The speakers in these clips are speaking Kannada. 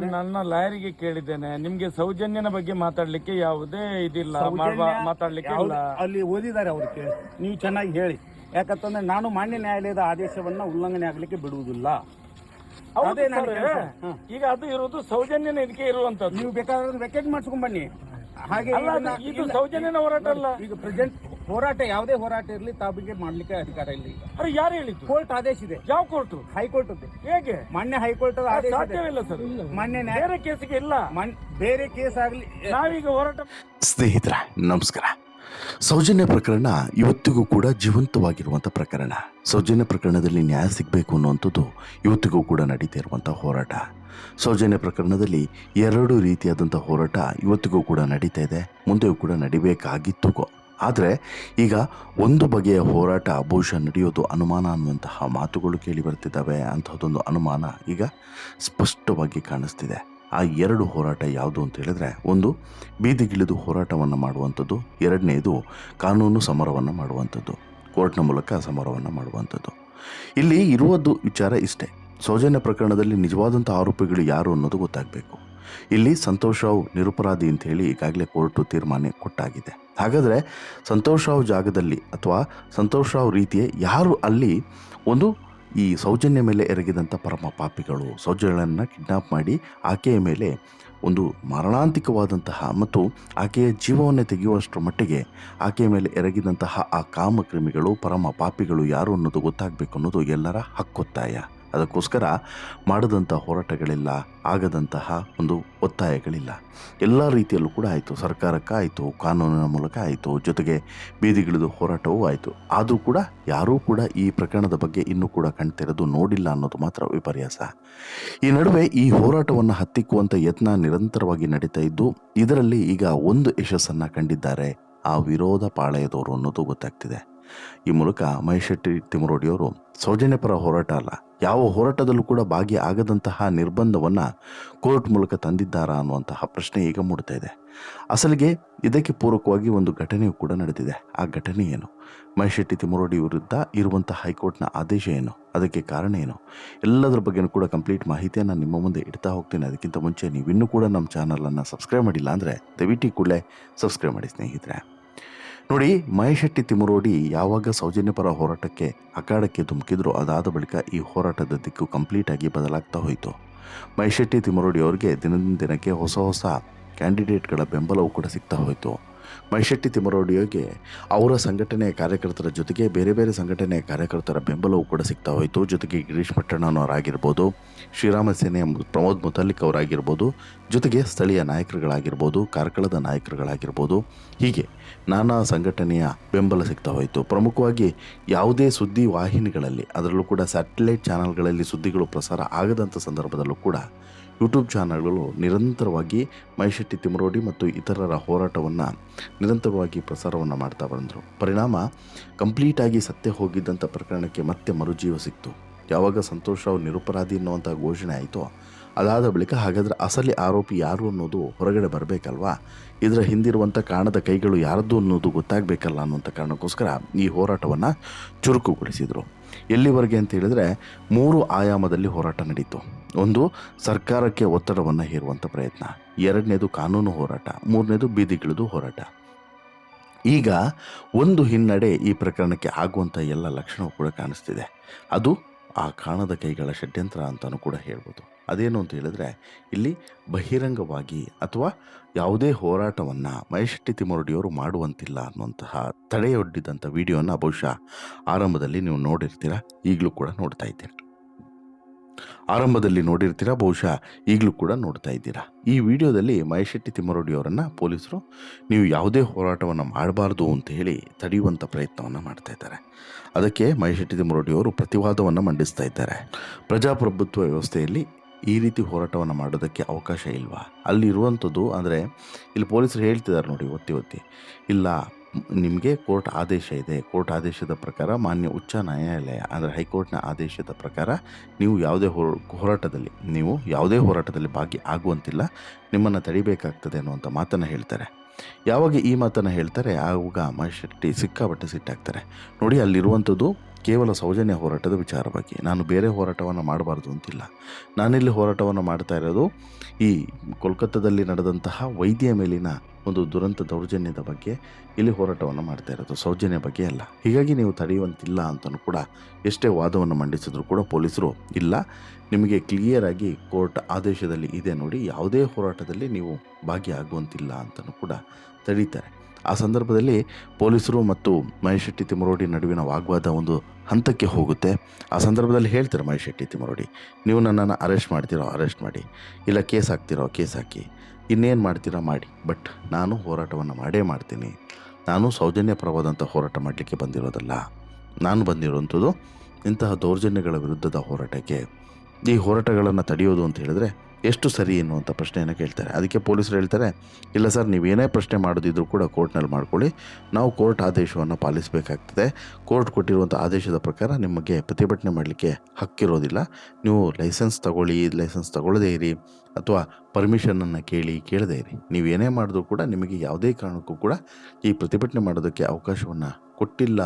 ನನ್ನ ಲಾಯರಿಗೆ ಕೇಳಿದ್ದೇನೆ. ನಿಮ್ಗೆ ಸೌಜನ್ಯನ ಬಗ್ಗೆ ಮಾತಾಡ್ಲಿಕ್ಕೆ ಯಾವುದೇ ಇದಿಲ್ಲ. ಮಾಡುವ- ಮಾತಾಡ್ಲಿಕ್ಕೆ ಇಲ್ಲ. ಅಲ್ಲಿ ಓದಿದ್ದಾರೆ ಅವ್ರು ಕೇಳಿ ನೀವು ಚೆನ್ನಾಗಿ ಹೇಳಿ. ಯಾಕಂತಂದ್ರೆ ನಾನು ಮಾನ್ಯ ನ್ಯಾಯಾಲಯದ ಆದೇಶವನ್ನ ಉಲ್ಲಂಘನೆ ಆಗ್ಲಿಕ್ಕೆ ಬಿಡುವುದಿಲ್ಲ. ಹೌದು ಅದೇ ನನ್ನ ಸರ್. ಕೆಲಸ. ಹ. ಈಗ ಅದು ಇರುವುದು ಸೌಜನ್ಯನ ಇದಕ್ಕೆ ಇರುವಂತದ್ದು. ನೀವು ಬೇಕಾದ್ರೆ ವೆಕೆಟ್ ಮಾಡಿಸ್ಕೊಂಡ್ ಬನ್ನಿ. ಹಾಗೆ ಅಲ್ಲ, ಇದನ್ನ- ಇದು ಸೌಜನ್ಯನ ಹೋರಾಟ ಅಲ್ಲ. ಈಗ ಪ್ರೆಸೆಂಟ್ ಹೋರಾಟ ಯಾವುದೇ ಹೋರಾಟ ಇರಲಿ ತಾವಿಗೆ ಮಾಡ್ಲಿಕ್ಕೆ ಅಧಿಕಾರ ಇಲ್ಲ ಈಗ ಅರೆ ಯಾರು ಹೇಳಿದ್ದು? ಕೋರ್ಟ್ ಆದೇಶ ಇದೆ. ಯಾವ ಕೋರ್ಟ್? ಹೈಕೋರ್ಟ್ ಹೇಗೆ? ಮಾನ್ಯ ಹೈಕೋರ್ಟ್ ಆದೇಶ ಇದೆ. ಸಾಧ್ಯವಿಲ್ಲ ಸರ್. ಮಾನ್ಯ ನ್ಯಾಯ ಬೇರೆ ಕೇಸಿಗೆ ಇಲ್ಲ. ಮಾನ್- ಬೇರೆ ಕೇಸ್ ಆಗಲಿ ನಾವೀಗ ಹೋರಾಟ ಸ್ನೇಹಿತರೆ ನಮಸ್ಕಾರ. ಸೌಜನ್ಯ ಪ್ರಕರಣ ಇವತ್ತಿಗೂ ಕೂಡ ಜೀವಂತವಾಗಿರುವಂಥ ಪ್ರಕರಣ. ಸೌಜನ್ಯ ಪ್ರಕರಣದಲ್ಲಿ ನ್ಯಾಯ ಸಿಗಬೇಕು ಅನ್ನುವಂಥದ್ದು ಇವತ್ತಿಗೂ ಕೂಡ ನಡೀತಾ ಇರುವಂಥ ಹೋರಾಟ. ಸೌಜನ್ಯ ಪ್ರಕರಣದಲ್ಲಿ ಎರಡು ರೀತಿಯಾದಂಥ ಹೋರಾಟ ಇವತ್ತಿಗೂ ಕೂಡ ನಡೀತಾ ಇದೆ. ಮುಂದೆಯೂ ಕೂಡ ನಡಿಬೇಕಾಗಿತ್ತು ಕೋ. ಆದರೆ ಈಗ ಒಂದು ಬಗೆಯ ಹೋರಾಟ ಬಹುಶಃ ನಡೆಯೋದು ಅನುಮಾನ ಅನ್ನುವಂತಹ ಮಾತುಗಳು ಕೇಳಿ ಬರ್ತಿದ್ದಾವೆ ಅಂಥದ್ದೊಂದು ಅನುಮಾನ ಈಗ ಸ್ಪಷ್ಟವಾಗಿ ಕಾಣಿಸ್ತಿದೆ. ಆ ಎರಡು ಹೋರಾಟ ಯಾವುದು ಅಂತ ಹೇಳಿದ್ರೆ ಒಂದು ಬೀದಿಗಿಳಿದು ಹೋರಾಟವನ್ನು ಮಾಡುವಂಥದ್ದು, ಎರಡನೇದು ಕಾನೂನು ಸಮರವನ್ನು ಮಾಡುವಂಥದ್ದು, ಕೋರ್ಟ್ನ ಮೂಲಕ ಸಮರವನ್ನು ಮಾಡುವಂಥದ್ದು. ಇಲ್ಲಿ ಇರುವುದು ವಿಚಾರ ಇಷ್ಟೇ. ಸೌಜನ್ಯ ಪ್ರಕರಣದಲ್ಲಿ ನಿಜವಾದಂಥ ಆರೋಪಿಗಳು ಯಾರು ಅನ್ನೋದು ಗೊತ್ತಾಗಬೇಕು. ಇಲ್ಲಿ ಸಂತೋಷ್ ರಾವ್ ನಿರುಪರಾಧಿ ಅಂತ ಹೇಳಿ ಈಗಾಗಲೇ ಕೋರ್ಟು ತೀರ್ಮಾನ ಕೊಟ್ಟಾಗಿದೆ. ಹಾಗಾದರೆ ಸಂತೋಷ ರಾವ್ ಜಾಗದಲ್ಲಿ ಅಥವಾ ಸಂತೋಷ ರಾವ್ ರೀತಿಯ ಯಾರು ಅಲ್ಲಿ ಒಂದು ಈ ಸೌಜನ್ಯ ಮೇಲೆ ಎರಗಿದಂಥ ಪರಮ ಪಾಪಿಗಳು ಸೌಜನ್ಯಗಳನ್ನು ಕಿಡ್ನಾಪ್ ಮಾಡಿ ಆಕೆಯ ಮೇಲೆ ಒಂದು ಮರಣಾಂತಿಕವಾದಂತಹ ಮತ್ತು ಆಕೆಯ ಜೀವವನ್ನೇ ತೆಗೆಯುವಷ್ಟರ ಮಟ್ಟಿಗೆ ಆಕೆಯ ಮೇಲೆ ಎರಗಿದಂತಹ ಆ ಕಾಮಕ್ರಿಮಿಗಳು, ಪರಮ ಪಾಪಿಗಳು ಯಾರು ಅನ್ನೋದು ಗೊತ್ತಾಗಬೇಕು ಅನ್ನೋದು ಎಲ್ಲರ ಹಕ್ಕೊತ್ತಾಯ. ಅದಕ್ಕೋಸ್ಕರ ಮಾಡದಂಥ ಹೋರಾಟಗಳಿಲ್ಲ, ಆಗದಂತಹ ಒಂದು ಒತ್ತಾಯಗಳಿಲ್ಲ. ಎಲ್ಲ ರೀತಿಯಲ್ಲೂ ಕೂಡ ಆಯಿತು. ಸರ್ಕಾರಕ್ಕಾಯಿತು ಕಾನೂನಿನ ಮೂಲಕ ಆಯಿತು, ಜೊತೆಗೆ ಬೀದಿಗಿಳಿದು ಹೋರಾಟವೂ ಆಯಿತು. ಆದರೂ ಕೂಡ ಯಾರೂ ಕೂಡ ಈ ಪ್ರಕರಣದ ಬಗ್ಗೆ ಇನ್ನೂ ಕೂಡ ಕಣ್ತೆರೆದು ನೋಡಿಲ್ಲ ಅನ್ನೋದು ಮಾತ್ರ ವಿಪರ್ಯಾಸ. ಈ ನಡುವೆ ಈ ಹೋರಾಟವನ್ನು ಹತ್ತಿಕ್ಕುವಂಥ ಯತ್ನ ನಿರಂತರವಾಗಿ ನಡೀತಾ ಇದ್ದು, ಇದರಲ್ಲಿ ಈಗ ಒಂದು ಯಶಸ್ಸನ್ನು ಕಂಡಿದ್ದಾರೆ ಆ ವಿರೋಧ ಪಾಳೆಯದವರು ಅನ್ನೋದು ಗೊತ್ತಾಗ್ತಿದೆ. ಈ ಮೂಲಕ ಮಹೇಶ್ ಶೆಟ್ಟಿ ತಿಮರೋಡಿಯವರು ಸೌಜನ್ಯ ಪರ ಹೋರಾಟ ಅಲ್ಲ ಯಾವ ಹೋರಾಟದಲ್ಲೂ ಕೂಡ ಭಾಗಿ ಆಗದಂತಹ ನಿರ್ಬಂಧವನ್ನು ಕೋರ್ಟ್ ಮೂಲಕ ತಂದಿದ್ದಾರಾ ಅನ್ನುವಂತಹ ಪ್ರಶ್ನೆ ಈಗ ಮೂಡ್ತಾ ಇದೆ. ಅಸಲಿಗೆ ಇದಕ್ಕೆ ಪೂರಕವಾಗಿ ಒಂದು ಘಟನೆಯು ಕೂಡ ನಡೆದಿದೆ. ಆ ಘಟನೆ ಏನು? ಮಹೇಶ್ ಶೆಟ್ಟಿ ತಿಮರೋಡಿ ವಿರುದ್ಧ ಇರುವಂಥ ಹೈಕೋರ್ಟ್ನ ಆದೇಶ ಏನು? ಅದಕ್ಕೆ ಕಾರಣ ಏನು? ಎಲ್ಲದರ ಬಗ್ಗೆನೂ ಕೂಡ ಕಂಪ್ಲೀಟ್ ಮಾಹಿತಿಯನ್ನು ನಿಮ್ಮ ಮುಂದೆ ಇಡ್ತಾ ಹೋಗ್ತೀನಿ. ಅದಕ್ಕಿಂತ ಮುಂಚೆ ನೀವು ಇನ್ನೂ ಕೂಡ ನಮ್ಮ ಚಾನಲನ್ನು ಸಬ್ಸ್ಕ್ರೈಬ್ ಮಾಡಿಲ್ಲ ಅಂದರೆ ದಯವಿಟ್ಟು ಕೂಡಲೇ ಸಬ್ಸ್ಕ್ರೈಬ್ ಮಾಡಿ ಸ್ನೇಹಿತರೆ. ನೋಡಿ, ಮಹೇಶ್ ಶೆಟ್ಟಿ ತಿಮರೋಡಿ ಯಾವಾಗ ಸೌಜನ್ಯ ಪರ ಹೋರಾಟಕ್ಕೆ ಅಖಾಡಕ್ಕೆ ಧುಮುಕಿದ್ರು ಅದಾದ ಬಳಿಕ ಈ ಹೋರಾಟದ ದಿಕ್ಕು ಕಂಪ್ಲೀಟ್ ಆಗಿ ಬದಲಾಗ್ತಾ ಹೋಯಿತು. ಮಹೇಶ್ ಶೆಟ್ಟಿ ತಿಮರೋಡಿ ಅವರಿಗೆ ದಿನದಿಂದ ದಿನಕ್ಕೆ ಹೊಸ ಹೊಸ ಕ್ಯಾಂಡಿಡೇಟ್ಗಳ ಬೆಂಬಲವೂ ಕೂಡ ಸಿಗ್ತಾ ಹೋಯಿತು. ಮಹೇಶ್ ತಿಮರೋಡಿಯೋಗೆ ಅವರ ಸಂಘಟನೆಯ ಕಾರ್ಯಕರ್ತರ ಜೊತೆಗೆ ಬೇರೆ ಬೇರೆ ಸಂಘಟನೆಯ ಕಾರ್ಯಕರ್ತರ ಬೆಂಬಲವೂ ಕೂಡ ಸಿಗ್ತಾ ಹೋಯಿತು. ಜೊತೆಗೆ ಗಿರೀಶ್ ಪಟ್ಟಣ್ಣನವರಾಗಿರ್ಬೋದು, ಶ್ರೀರಾಮ ಸೇನೆಯ ಪ್ರಮೋದ್ ಮುತಾಲಿಕ್ ಅವರಾಗಿರ್ಬೋದು, ಜೊತೆಗೆ ಸ್ಥಳೀಯ ನಾಯಕರುಗಳಾಗಿರ್ಬೋದು, ಕಾರ್ಕಳದ ನಾಯಕರುಗಳಾಗಿರ್ಬೋದು. ಹೀಗೆ ನಾನಾ ಸಂಘಟನೆಯ ಬೆಂಬಲ ಸಿಗ್ತಾ ಹೋಯಿತು. ಪ್ರಮುಖವಾಗಿ ಯಾವುದೇ ಸುದ್ದಿ ವಾಹಿನಿಗಳಲ್ಲಿ, ಅದರಲ್ಲೂ ಕೂಡ ಸ್ಯಾಟಲೈಟ್ ಚಾನಲ್ಗಳಲ್ಲಿ ಸುದ್ದಿಗಳು ಪ್ರಸಾರ ಆಗದಂಥ ಸಂದರ್ಭದಲ್ಲೂ ಕೂಡ ಯೂಟ್ಯೂಬ್ ಚಾನಲ್ಗಳು ನಿರಂತರವಾಗಿ ಮೈಶೆಟ್ಟಿ ತಿಮರೋಡಿ ಮತ್ತು ಇತರರ ಹೋರಾಟವನ್ನು ನಿರಂತರವಾಗಿ ಪ್ರಸಾರವನ್ನು ಮಾಡ್ತಾ ಬಂದರು. ಪರಿಣಾಮ, ಕಂಪ್ಲೀಟಾಗಿ ಸತ್ಯ ಹೋಗಿದ್ದಂಥ ಪ್ರಕರಣಕ್ಕೆ ಮತ್ತೆ ಮರುಜೀವ ಸಿಕ್ತು. ಯಾವಾಗ ಸಂತೋಷ್ ರಾವ್ ನಿರುಪರಾಧಿ ಅನ್ನುವಂಥ ಘೋಷಣೆ ಆಯಿತೋ, ಅದಾದ ಬಳಿಕ ಹಾಗಾದರೆ ಅಸಲಿ ಆರೋಪಿ ಯಾರು ಅನ್ನೋದು ಹೊರಗಡೆ ಬರಬೇಕಲ್ವಾ? ಇದರ ಹಿಂದಿರುವಂಥ ಕಾಣದ ಕೈಗಳು ಯಾರದ್ದು ಅನ್ನೋದು ಗೊತ್ತಾಗಬೇಕಲ್ಲ ಅನ್ನುವಂಥ ಕಾರಣಕ್ಕೋಸ್ಕರ ಈ ಹೋರಾಟವನ್ನು ಚುರುಕುಗೊಳಿಸಿದರು. ಎಲ್ಲಿವರೆಗೆ ಅಂತ ಹೇಳಿದರೆ ಮೂರು ಆಯಾಮದಲ್ಲಿ ಹೋರಾಟ ನಡೀತು. ಒಂದು, ಸರ್ಕಾರಕ್ಕೆ ಒತ್ತಡವನ್ನು ಹೇರುವಂಥ ಪ್ರಯತ್ನ. ಎರಡನೇದು ಕಾನೂನು ಹೋರಾಟ. ಮೂರನೇದು ಬೀದಿಗಿಳಿದು ಹೋರಾಟ. ಈಗ ಒಂದು ಹಿನ್ನಡೆ ಈ ಪ್ರಕರಣಕ್ಕೆ ಆಗುವಂಥ ಎಲ್ಲ ಲಕ್ಷಣವೂ ಕೂಡ ಕಾಣಿಸ್ತಿದೆ. ಅದು ಆ ಕಾಣದ ಕೈಗಳ ಷಡ್ಯಂತ್ರ ಅಂತಲೂ ಕೂಡ ಹೇಳ್ಬೋದು. ಅದೇನು ಅಂತ ಹೇಳಿದ್ರೆ, ಇಲ್ಲಿ ಬಹಿರಂಗವಾಗಿ ಅಥವಾ ಯಾವುದೇ ಹೋರಾಟವನ್ನು ಮಹೇಶೆಟ್ಟಿ ತಿಮ್ಮರಡಿಯವರು ಮಾಡುವಂತಿಲ್ಲ ಅನ್ನುವಂತಹ ತಡೆಯೊಡ್ಡಿದಂಥ ವಿಡಿಯೋನ ಬಹುಶಃ ಆರಂಭದಲ್ಲಿ ನೀವು ನೋಡಿರ್ತೀರ, ಈಗಲೂ ಕೂಡ ನೋಡ್ತಾ ಇದ್ದೀರ. ಆರಂಭದಲ್ಲಿ ನೋಡಿರ್ತೀರಾ, ಬಹುಶಃ ಈಗಲೂ ಕೂಡ ನೋಡ್ತಾ ಇದ್ದೀರಾ. ಈ ವಿಡಿಯೋದಲ್ಲಿ ಮಹೇಶೆಟ್ಟಿ ತಿಮ್ಮರಡಿಯವರನ್ನು ಪೊಲೀಸರು ನೀವು ಯಾವುದೇ ಹೋರಾಟವನ್ನು ಮಾಡಬಾರ್ದು ಅಂತ ಹೇಳಿ ತಡೆಯುವಂಥ ಪ್ರಯತ್ನವನ್ನು ಮಾಡ್ತಾ ಇದ್ದಾರೆ. ಅದಕ್ಕೆ ಮಹೇಶೆಟ್ಟಿ ತಿಮ್ಮರಡಿಯವರು ಪ್ರತಿವಾದವನ್ನು ಮಂಡಿಸ್ತಾ ಇದ್ದಾರೆ. ಪ್ರಜಾಪ್ರಭುತ್ವ ವ್ಯವಸ್ಥೆಯಲ್ಲಿ ಈ ರೀತಿ ಹೋರಾಟವನ್ನು ಮಾಡೋದಕ್ಕೆ ಅವಕಾಶ ಇಲ್ವಾ? ಅಲ್ಲಿ ಇರುವಂಥದ್ದು ಅಂದರೆ ಇಲ್ಲಿ ಪೊಲೀಸರು ಹೇಳ್ತಿದ್ದಾರೆ ನೋಡಿ ಒತ್ತಿ ಒತ್ತಿ, ಇಲ್ಲ, ನಿಮಗೆ ಕೋರ್ಟ್ ಆದೇಶ ಇದೆ. ಕೋರ್ಟ್ ಆದೇಶದ ಪ್ರಕಾರ ಮಾನ್ಯ ಉಚ್ಚ ನ್ಯಾಯಾಲಯ ಅಂದರೆ ಹೈಕೋರ್ಟ್ನ ಆದೇಶದ ಪ್ರಕಾರ ನೀವು ಯಾವುದೇ ಹೋರಾಟದಲ್ಲಿ, ನೀವು ಯಾವುದೇ ಹೋರಾಟದಲ್ಲಿ ಭಾಗಿ ಆಗುವಂತಿಲ್ಲ. ನಿಮ್ಮನ್ನು ತಡಿಬೇಕಾಗ್ತದೆ ಅನ್ನುವಂಥ ಮಾತನ್ನು ಹೇಳ್ತಾರೆ. ಯಾವಾಗ ಈ ಮಾತನ್ನು ಹೇಳ್ತಾರೆ ಆವಾಗ ಮಹೇಶ್ ಶೆಟ್ಟಿ ಸಿಕ್ಕಾಪಟ್ಟೆ ಸಿಟ್ಟಾಗ್ತಾರೆ. ನೋಡಿ ಅಲ್ಲಿರುವಂಥದ್ದು ಕೇವಲ ಸೌಜನ್ಯ ಹೋರಾಟದ ವಿಚಾರವಾಗಿ ನಾನು ಬೇರೆ ಹೋರಾಟವನ್ನು ಮಾಡಬಾರ್ದು ಅಂತಿಲ್ಲ. ನಾನಿಲ್ಲಿ ಹೋರಾಟವನ್ನು ಮಾಡ್ತಾ ಇರೋದು ಈ ಕೋಲ್ಕತ್ತಾದಲ್ಲಿ ನಡೆದಂತಹ ವೈದ್ಯ ಮೇಲಿನ ಒಂದು ದುರಂತ ದೌರ್ಜನ್ಯದ ಬಗ್ಗೆ. ಇಲ್ಲಿ ಹೋರಾಟವನ್ನು ಮಾಡ್ತಾ ಇರೋದು ಸೌಜನ್ಯ ಬಗ್ಗೆ ಅಲ್ಲ. ಹೀಗಾಗಿ ನೀವು ತಡೆಯುವಂತಿಲ್ಲ ಅಂತಲೂ ಕೂಡ ಎಷ್ಟೇ ವಾದವನ್ನು ಮಂಡಿಸಿದ್ರು ಕೂಡ ಪೊಲೀಸರು ಇಲ್ಲ. ನಿಮಗೆ ಕ್ಲಿಯರ್ ಆಗಿ ಕೋರ್ಟ್ ಆದೇಶದಲ್ಲಿ ಇದೆ ನೋಡಿ, ಯಾವುದೇ ಹೋರಾಟದಲ್ಲಿ ನೀವು ಭಾಗಿಯಾಗುವಂತಿಲ್ಲ ಅಂತಲೂ ಕೂಡ ತಡೀತಾರೆ. ಆ ಸಂದರ್ಭದಲ್ಲಿ ಪೊಲೀಸರು ಮತ್ತು ಮಹೇಶ್ ಶೆಟ್ಟಿ ತಿಮರೋಡಿ ನಡುವಿನ ವಾಗ್ವಾದ ಒಂದು ಹಂತಕ್ಕೆ ಹೋಗುತ್ತೆ. ಆ ಸಂದರ್ಭದಲ್ಲಿ ಹೇಳ್ತಾರೆ ಮಹೇಶ್ ಶೆಟ್ಟಿ ತಿಮರೋಡಿ ನೀವು ನನ್ನನ್ನು ಅರೆಸ್ಟ್ ಮಾಡ್ತೀರೋ, ಅರೆಸ್ಟ್ ಮಾಡಿ. ಇಲ್ಲ, ಕೇಸ್ ಹಾಕ್ತಿರೋ, ಕೇಸ್ ಹಾಕಿ. ಇನ್ನೇನು ಮಾಡ್ತೀರೋ ಮಾಡಿ. ಬಟ್ ನಾನು ಹೋರಾಟವನ್ನು ಮಾಡೇ ಮಾಡ್ತೀನಿ. ನಾನು ಸೌಜನ್ಯ ಪರವಾದಂಥ ಹೋರಾಟ ಮಾಡಲಿಕ್ಕೆ ಬಂದಿರೋದಲ್ಲ. ನಾನು ಬಂದಿರುವಂಥದ್ದು ಇಂತಹ ದೌರ್ಜನ್ಯಗಳ ವಿರುದ್ಧದ ಹೋರಾಟಕ್ಕೆ. ಈ ಹೋರಾಟಗಳನ್ನು ತಡೆಯೋದು ಅಂತ ಹೇಳಿದ್ರೆ ಎಷ್ಟು ಸರಿ ಎನ್ನುವಂಥ ಪ್ರಶ್ನೆಯನ್ನು ಕೇಳ್ತಾರೆ. ಅದಕ್ಕೆ ಪೊಲೀಸರು ಹೇಳ್ತಾರೆ, ಇಲ್ಲ ಸರ್ ನೀವೇನೇ ಪ್ರಶ್ನೆ ಮಾಡೋದಿದ್ರು ಕೂಡ ಕೋರ್ಟ್ನಲ್ಲಿ ಮಾಡ್ಕೊಳ್ಳಿ. ನಾವು ಕೋರ್ಟ್ ಆದೇಶವನ್ನು ಪಾಲಿಸಬೇಕಾಗ್ತದೆ. ಕೋರ್ಟ್ ಕೊಟ್ಟಿರುವಂಥ ಆದೇಶದ ಪ್ರಕಾರ ನಿಮಗೆ ಪ್ರತಿಭಟನೆ ಮಾಡಲಿಕ್ಕೆ ಹಕ್ಕಿರೋದಿಲ್ಲ. ನೀವು ಲೈಸೆನ್ಸ್ ತಗೊಳ್ಳಿ, ಲೈಸೆನ್ಸ್ ತಗೊಳ್ಳದೇ ಇರಿ ಅಥವಾ ಪರ್ಮಿಷನನ್ನು ಕೇಳಿ, ಕೇಳದೇ ಇರಿ. ನೀವೇನೇ ಮಾಡಿದ್ರು ಕೂಡ ನಿಮಗೆ ಯಾವುದೇ ಕಾರಣಕ್ಕೂ ಕೂಡ ಈ ಪ್ರತಿಭಟನೆ ಮಾಡೋದಕ್ಕೆ ಅವಕಾಶವನ್ನು ಕೊಟ್ಟಿಲ್ಲ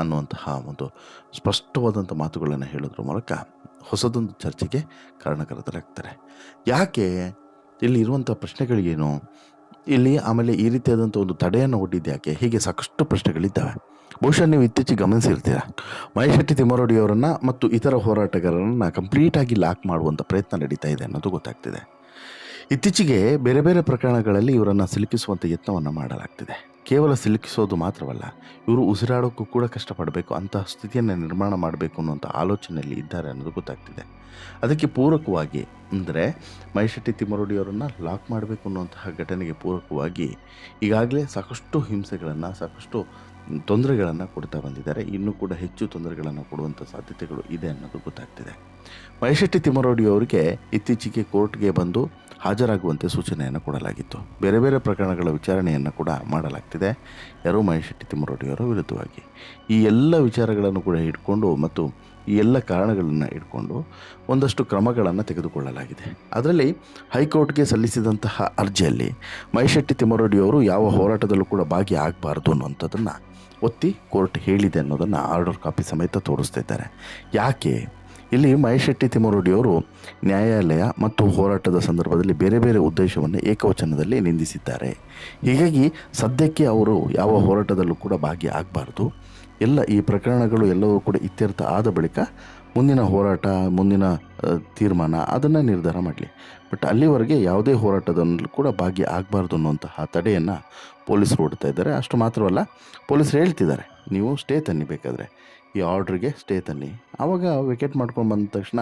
ಅನ್ನುವಂತಹ ಒಂದು ಸ್ಪಷ್ಟವಾದಂಥ ಮಾತುಗಳನ್ನು ಹೇಳೋದ್ರ ಮೂಲಕ ಹೊಸದೊಂದು ಚರ್ಚೆಗೆ ಕಾರಣಕರ್ತರಾಗ್ತಾರೆ ಯಾಕೆ? ಇಲ್ಲಿ ಇರುವಂಥ ಪ್ರಶ್ನೆಗಳಿಗೇನು ಇಲ್ಲಿ ಆಮೇಲೆ ಈ ರೀತಿಯಾದಂಥ ಒಂದು ತಡೆಯನ್ನು ಒಡ್ಡಿದ್ದು ಯಾಕೆ? ಹೀಗೆ ಸಾಕಷ್ಟು ಪ್ರಶ್ನೆಗಳಿದ್ದಾವೆ. ಬಹುಶಃ ನೀವು ಇತ್ತೀಚೆಗೆ ಗಮನಿಸಿರ್ತೀರ. ಮಹೇಶ್ ಶೆಟ್ಟಿ ತಿಮ್ಮರೋಡಿ ಅವರನ್ನು ಮತ್ತು ಇತರ ಹೋರಾಟಗಾರರನ್ನು ಕಂಪ್ಲೀಟಾಗಿ ಲಾಕ್ ಮಾಡುವಂಥ ಪ್ರಯತ್ನ ನಡೀತಾ ಇದೆ ಅನ್ನೋದು ಗೊತ್ತಾಗ್ತಿದೆ. ಇತ್ತೀಚೆಗೆ ಬೇರೆ ಬೇರೆ ಪ್ರಕರಣಗಳಲ್ಲಿ ಇವರನ್ನು ಸಿಲುಕಿಸುವಂಥ ಯತ್ನವನ್ನು ಮಾಡಲಾಗ್ತಿದೆ. ಕೇವಲ ಸಿಲುಕಿಸೋದು ಮಾತ್ರವಲ್ಲ, ಇವರು ಉಸಿರಾಡೋಕ್ಕೂ ಕೂಡ ಕಷ್ಟಪಡಬೇಕು, ಅಂತಹ ಸ್ಥಿತಿಯನ್ನು ನಿರ್ಮಾಣ ಮಾಡಬೇಕು ಅನ್ನೋಂಥ ಆಲೋಚನೆಯಲ್ಲಿ ಇದ್ದಾರೆ ಅನ್ನೋದು ಗೊತ್ತಾಗ್ತಿದೆ. ಅದಕ್ಕೆ ಪೂರಕವಾಗಿ ಅಂದರೆ ಮೈಶೆಟ್ಟಿ ತಿಮ್ಮರೋಡಿಯವರನ್ನು ಲಾಕ್ ಮಾಡಬೇಕು ಅನ್ನುವಂತಹ ಘಟನೆಗೆ ಪೂರಕವಾಗಿ ಈಗಾಗಲೇ ಸಾಕಷ್ಟು ಹಿಂಸೆಗಳನ್ನು, ಸಾಕಷ್ಟು ತೊಂದರೆಗಳನ್ನು ಕೊಡ್ತಾ ಬಂದಿದ್ದಾರೆ. ಇನ್ನೂ ಕೂಡ ಹೆಚ್ಚು ತೊಂದರೆಗಳನ್ನು ಕೊಡುವಂಥ ಸಾಧ್ಯತೆಗಳು ಇದೆ ಅನ್ನೋದು ಗೊತ್ತಾಗ್ತಿದೆ. ಮೈಶೆಟ್ಟಿ ಶೆಟ್ಟಿ ತಿಮ್ಮರೋಡಿ ಅವರಿಗೆ ಇತ್ತೀಚೆಗೆ ಕೋರ್ಟ್ಗೆ ಬಂದು ಹಾಜರಾಗುವಂತೆ ಸೂಚನೆಯನ್ನು ಕೊಡಲಾಗಿತ್ತು. ಬೇರೆ ಬೇರೆ ಪ್ರಕರಣಗಳ ವಿಚಾರಣೆಯನ್ನು ಕೂಡ ಮಾಡಲಾಗ್ತಿದೆ. ಯಾರು ಮಹೇಶ್ ಶೆಟ್ಟಿ ತಿಮ್ಮರೋಡಿಯವರ ವಿರುದ್ಧವಾಗಿ. ಈ ಎಲ್ಲ ವಿಚಾರಗಳನ್ನು ಕೂಡ ಇಟ್ಕೊಂಡು ಮತ್ತು ಈ ಎಲ್ಲ ಕಾರಣಗಳನ್ನು ಇಟ್ಕೊಂಡು ಒಂದಷ್ಟು ಕ್ರಮಗಳನ್ನು ತೆಗೆದುಕೊಳ್ಳಲಾಗಿದೆ. ಅದರಲ್ಲಿ ಹೈಕೋರ್ಟ್ಗೆ ಸಲ್ಲಿಸಿದಂತಹ ಅರ್ಜಿಯಲ್ಲಿ ಮಹೇಶ್ ಶೆಟ್ಟಿ ತಿಮ್ಮರೋಡಿಯವರು ಯಾವ ಹೋರಾಟದಲ್ಲೂ ಕೂಡ ಭಾಗಿಯಾಗಬಾರ್ದು ಅನ್ನುವಂಥದ್ದನ್ನು ಒತ್ತಿ ಕೋರ್ಟ್ ಹೇಳಿದೆ ಅನ್ನೋದನ್ನು ಆರ್ಡರ್ ಕಾಪಿ ಸಮೇತ ತೋರಿಸ್ತಾ ಇದ್ದಾರೆ. ಯಾಕೆ ಇಲ್ಲಿ ಮಹೇಶ್ ಶೆಟ್ಟಿ ತಿಮ್ಮರೋಡಿಯವರು ನ್ಯಾಯಾಲಯ ಮತ್ತು ಹೋರಾಟದ ಸಂದರ್ಭದಲ್ಲಿ ಬೇರೆ ಬೇರೆ ಉದ್ದೇಶವನ್ನು ಏಕವಚನದಲ್ಲಿ ನಿಂದಿಸಿದ್ದಾರೆ. ಹೀಗಾಗಿ ಸದ್ಯಕ್ಕೆ ಅವರು ಯಾವ ಹೋರಾಟದಲ್ಲೂ ಕೂಡ ಭಾಗಿಯಾಗಬಾರ್ದು. ಎಲ್ಲ ಈ ಪ್ರಕರಣಗಳು ಎಲ್ಲವೂ ಕೂಡ ಇತ್ಯರ್ಥ ಆದ ಬಳಿಕ ಮುಂದಿನ ಹೋರಾಟ, ಮುಂದಿನ ತೀರ್ಮಾನ ಅದನ್ನು ನಿರ್ಧಾರ ಮಾಡಲಿ. ಬಟ್ ಅಲ್ಲಿವರೆಗೆ ಯಾವುದೇ ಹೋರಾಟದಲ್ಲೂ ಕೂಡ ಭಾಗಿ ಆಗಬಾರ್ದು ಅನ್ನುವಂತಹ ತಡೆಯನ್ನು ಪೊಲೀಸರು ಹೊಡ್ತಾ ಇದ್ದಾರೆ. ಅಷ್ಟು ಮಾತ್ರವಲ್ಲ, ಪೊಲೀಸರು ಹೇಳ್ತಿದ್ದಾರೆ, ನೀವು ಸ್ಟೇ ತನ್ನಿ ಬೇಕಾದರೆ. ಈ ಆರ್ಡ್ರಿಗೆ ಸ್ಟೇ ತನ್ನಿ. ಆವಾಗ ವಿಕೆಟ್ ಮಾಡ್ಕೊಂಡು ಬಂದ ತಕ್ಷಣ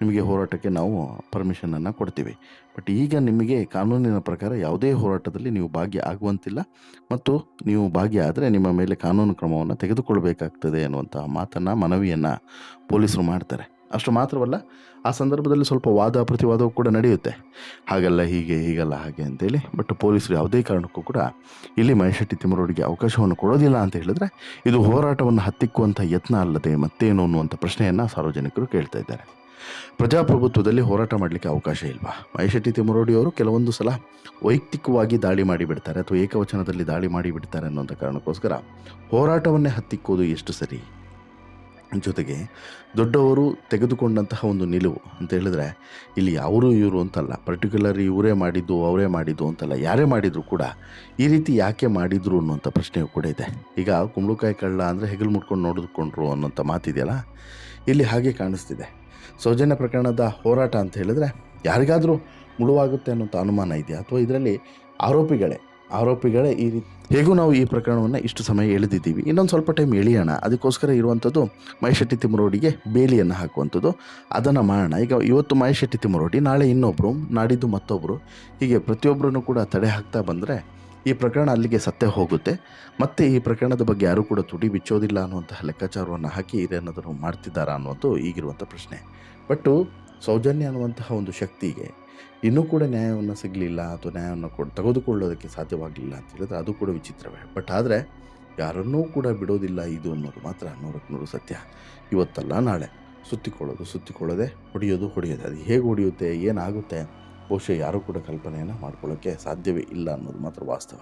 ನಿಮಗೆ ಹೋರಾಟಕ್ಕೆ ನಾವು ಪರ್ಮಿಷನನ್ನು ಕೊಡ್ತೀವಿ. ಬಟ್ ಈಗ ನಿಮಗೆ ಕಾನೂನಿನ ಪ್ರಕಾರ ಯಾವುದೇ ಹೋರಾಟದಲ್ಲಿ ನೀವು ಭಾಗ್ಯ ಆಗುವಂತಿಲ್ಲ. ಮತ್ತು ನೀವು ಭಾಗಿಯಾದರೆ ನಿಮ್ಮ ಮೇಲೆ ಕಾನೂನು ಕ್ರಮವನ್ನು ತೆಗೆದುಕೊಳ್ಬೇಕಾಗ್ತದೆ ಅನ್ನುವಂಥ ಮಾತನ್ನು, ಮನವಿಯನ್ನು ಪೊಲೀಸರು ಮಾಡ್ತಾರೆ. ಅಷ್ಟು ಮಾತ್ರವಲ್ಲ, ಆ ಸಂದರ್ಭದಲ್ಲಿ ಸ್ವಲ್ಪ ವಾದ, ಪ್ರತಿವಾದವೂ ಕೂಡ ನಡೆಯುತ್ತೆ. ಹಾಗಲ್ಲ ಹೀಗೆ, ಹೀಗಲ್ಲ ಹಾಗೆ ಅಂತೇಳಿ ಬಟ್ ಪೊಲೀಸರು ಯಾವುದೇ ಕಾರಣಕ್ಕೂ ಕೂಡ ಇಲ್ಲಿ ಮಹೇಶ್ ಶೆಟ್ಟಿ ತಿಮ್ಮರೋಡಿಗೆ ಅವಕಾಶವನ್ನು ಕೊಡೋದಿಲ್ಲ ಅಂತ ಹೇಳಿದ್ರೆ, ಇದು ಹೋರಾಟವನ್ನು ಹತ್ತಿಕ್ಕುವಂಥ ಯತ್ನ ಅಲ್ಲದೆ ಮತ್ತೇನು ಅನ್ನುವಂಥ ಪ್ರಶ್ನೆಯನ್ನು ಸಾರ್ವಜನಿಕರು ಕೇಳ್ತಾ ಇದ್ದಾರೆ. ಪ್ರಜಾಪ್ರಭುತ್ವದಲ್ಲಿ ಹೋರಾಟ ಮಾಡಲಿಕ್ಕೆ ಅವಕಾಶ ಇಲ್ವಾ? ಮಹೇಶ್ ಶೆಟ್ಟಿ ತಿಮ್ಮರೋಡಿ ಅವರು ಕೆಲವೊಂದು ಸಲ ವೈಯಕ್ತಿಕವಾಗಿ ದಾಳಿ ಮಾಡಿಬಿಡ್ತಾರೆ, ಅಥವಾ ಏಕವಚನದಲ್ಲಿ ದಾಳಿ ಮಾಡಿಬಿಡ್ತಾರೆ ಅನ್ನೋಂಥ ಕಾರಣಕ್ಕೋಸ್ಕರ ಹೋರಾಟವನ್ನೇ ಹತ್ತಿಕ್ಕೋದು ಎಷ್ಟು ಸರಿ? ಜೊತೆಗೆ ದೊಡ್ಡವರು ತೆಗೆದುಕೊಂಡಂತಹ ಒಂದು ನಿಲುವು ಅಂತ ಹೇಳಿದ್ರೆ, ಇಲ್ಲಿ ಅವರು ಇವರು ಅಂತಲ್ಲ ಪರ್ಟಿಕ್ಯುಲರ್ ಇವರೇ ಮಾಡಿದ್ದು, ಅವರೇ ಮಾಡಿದ್ದು ಅಂತಲ್ಲ, ಯಾರೇ ಮಾಡಿದ್ರು ಕೂಡ ಈ ರೀತಿ ಯಾಕೆ ಮಾಡಿದ್ರು ಅನ್ನುವಂಥ ಪ್ರಶ್ನೆಯು ಕೂಡ ಇದೆ. ಈಗ ಕುಂಬಳಕಾಯಿ ಕಳ್ಳ ಅಂದರೆ ಹೆಗಲು ಮುಟ್ಕೊಂಡು ನೋಡಿದುಕೊಂಡ್ರು ಅನ್ನೋಂಥ ಮಾತಿದೆಯಲ್ಲ, ಇಲ್ಲಿ ಹಾಗೆ ಕಾಣಿಸ್ತಿದೆ. ಸೌಜನ್ಯ ಪ್ರಕರಣದ ಹೋರಾಟ ಅಂತ ಹೇಳಿದ್ರೆ, ಯಾರಿಗಾದರೂ ಮುಳುವಾಗುತ್ತೆ ಅನ್ನೋಂಥ ಅನುಮಾನ ಇದೆಯಾ? ಅಥವಾ ಇದರಲ್ಲಿ ಆರೋಪಿಗಳೇ ಆರೋಪಿಗಳೇ ಈ ರೀತಿ. ಹೇಗೂ ನಾವು ಈ ಪ್ರಕರಣವನ್ನು ಇಷ್ಟು ಸಮಯ ಎಳೆದಿದ್ದೀವಿ. ಇನ್ನೊಂದು ಸ್ವಲ್ಪ ಟೈಮ್ ಎಳೆಯೋಣ. ಅದಕ್ಕೋಸ್ಕರ ಇರುವಂಥದ್ದು ಮಹೇಶೆಟ್ಟಿ ತಿಮ್ಮರೋಡಿಗೆ ಬೇಲಿಯನ್ನು ಹಾಕುವಂಥದ್ದು ಅದನ್ನು ಮಾಡೋಣ. ಈಗ ಇವತ್ತು ಮಹೇಶೆಟ್ಟಿ ತಿಮ್ಮರೋಡಿ ನಾಳೆ ಇನ್ನೊಬ್ಬರು ನಾಡಿದ್ದು ಮತ್ತೊಬ್ಬರು ಹೀಗೆ ಪ್ರತಿಯೊಬ್ಬರೂ ಕೂಡ ತಡೆ ಹಾಕ್ತಾ ಬಂದರೆ ಈ ಪ್ರಕರಣ ಅಲ್ಲಿಗೆ ಸತ್ತೇ ಹೋಗುತ್ತೆ. ಮತ್ತು ಈ ಪ್ರಕರಣದ ಬಗ್ಗೆ ಯಾರೂ ಕೂಡ ತುಡಿ ಬಿಚ್ಚೋದಿಲ್ಲ ಅನ್ನುವಂತಹ ಲೆಕ್ಕಾಚಾರವನ್ನು ಹಾಕಿ ಇದೇನಾದರೂ ಮಾಡ್ತಿದ್ದಾರಾ ಅನ್ನೋದು ಈಗಿರುವಂಥ ಪ್ರಶ್ನೆ. ಬಟ್ಟು ಸೌಜನ್ಯ ಅನ್ನುವಂತಹ ಒಂದು ಶಕ್ತಿಗೆ ಇನ್ನೂ ಕೂಡ ನ್ಯಾಯವನ್ನು ಸಿಗಲಿಲ್ಲ ಅಥವಾ ನ್ಯಾಯವನ್ನು ಕೊಡ್ ತೆಗೆದುಕೊಳ್ಳೋದಕ್ಕೆ ಸಾಧ್ಯವಾಗಲಿಲ್ಲ ಅಂತ ಹೇಳಿದ್ರೆ ಅದು ಕೂಡ ವಿಚಿತ್ರವೇ. ಬಟ್ ಆದರೆ ಯಾರನ್ನೂ ಕೂಡ ಬಿಡೋದಿಲ್ಲ ಇದು ಅನ್ನೋದು ಮಾತ್ರ ನೂರಕ್ಕೆ ನೂರು ಸತ್ಯ. ಇವತ್ತಲ್ಲ ನಾಳೆ ಸುತ್ತಿಕೊಳ್ಳೋದು, ಸುತ್ತಿಕೊಳ್ಳೋದೆ ಹೊಡೆಯೋದು ಹೊಡೆಯೋದು. ಅದು ಹೇಗೆ ಹೊಡೆಯುತ್ತೆ, ಏನಾಗುತ್ತೆ, ಬಹುಶಃ ಯಾರೂ ಕೂಡ ಕಲ್ಪನೆಯನ್ನು ಮಾಡ್ಕೊಳ್ಳೋಕ್ಕೆ ಸಾಧ್ಯವೇ ಇಲ್ಲ ಅನ್ನೋದು ಮಾತ್ರ ವಾಸ್ತವ.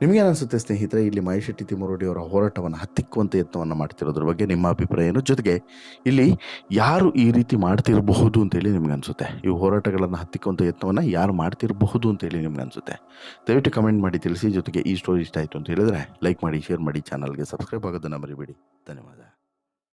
ನಿಮಗೇನು ಅನಿಸುತ್ತೆ ಸ್ನೇಹಿತರೆ, ಇಲ್ಲಿ ಮಹೇಶ್ ಶೆಟ್ಟಿ ತಿಮ್ಮರೋಡಿ ಅವರ ಹೋರಾಟವನ್ನು ಹತ್ತಿಕ್ಕುವಂಥ ಯತ್ನವನ್ನು ಮಾಡ್ತಿರೋದ್ರ ಬಗ್ಗೆ ನಿಮ್ಮ ಅಭಿಪ್ರಾಯ ಏನು ಜೊತೆಗೆ ಇಲ್ಲಿ ಯಾರು ಈ ರೀತಿ ಮಾಡ್ತಿರಬಹುದು ಅಂತೇಳಿ ನಿಮ್ಗೆ ಅನಿಸುತ್ತೆ ಈ ಹೋರಾಟಗಳನ್ನು ಹತ್ತಿಕ್ಕುವಂಥ ಯತ್ನವನ್ನು ಯಾರು ಮಾಡ್ತಿರಬಹುದು ಅಂತೇಳಿ ನಿಮ್ಗೆ ಅನಿಸುತ್ತೆ ದಯವಿಟ್ಟು ಕಮೆಂಟ್ ಮಾಡಿ ತಿಳಿಸಿ, ಜೊತೆಗೆ ಈ ಸ್ಟೋರಿ ಇಷ್ಟ ಆಯಿತು ಅಂತ ಹೇಳಿದ್ರೆ ಲೈಕ್ ಮಾಡಿ, ಶೇರ್ ಮಾಡಿ, ಚಾನಲ್ಗೆ ಸಬ್ಸ್ಕ್ರೈಬ್ ಆಗೋದನ್ನು ಮರಿಬೇಡಿ. ಧನ್ಯವಾದ.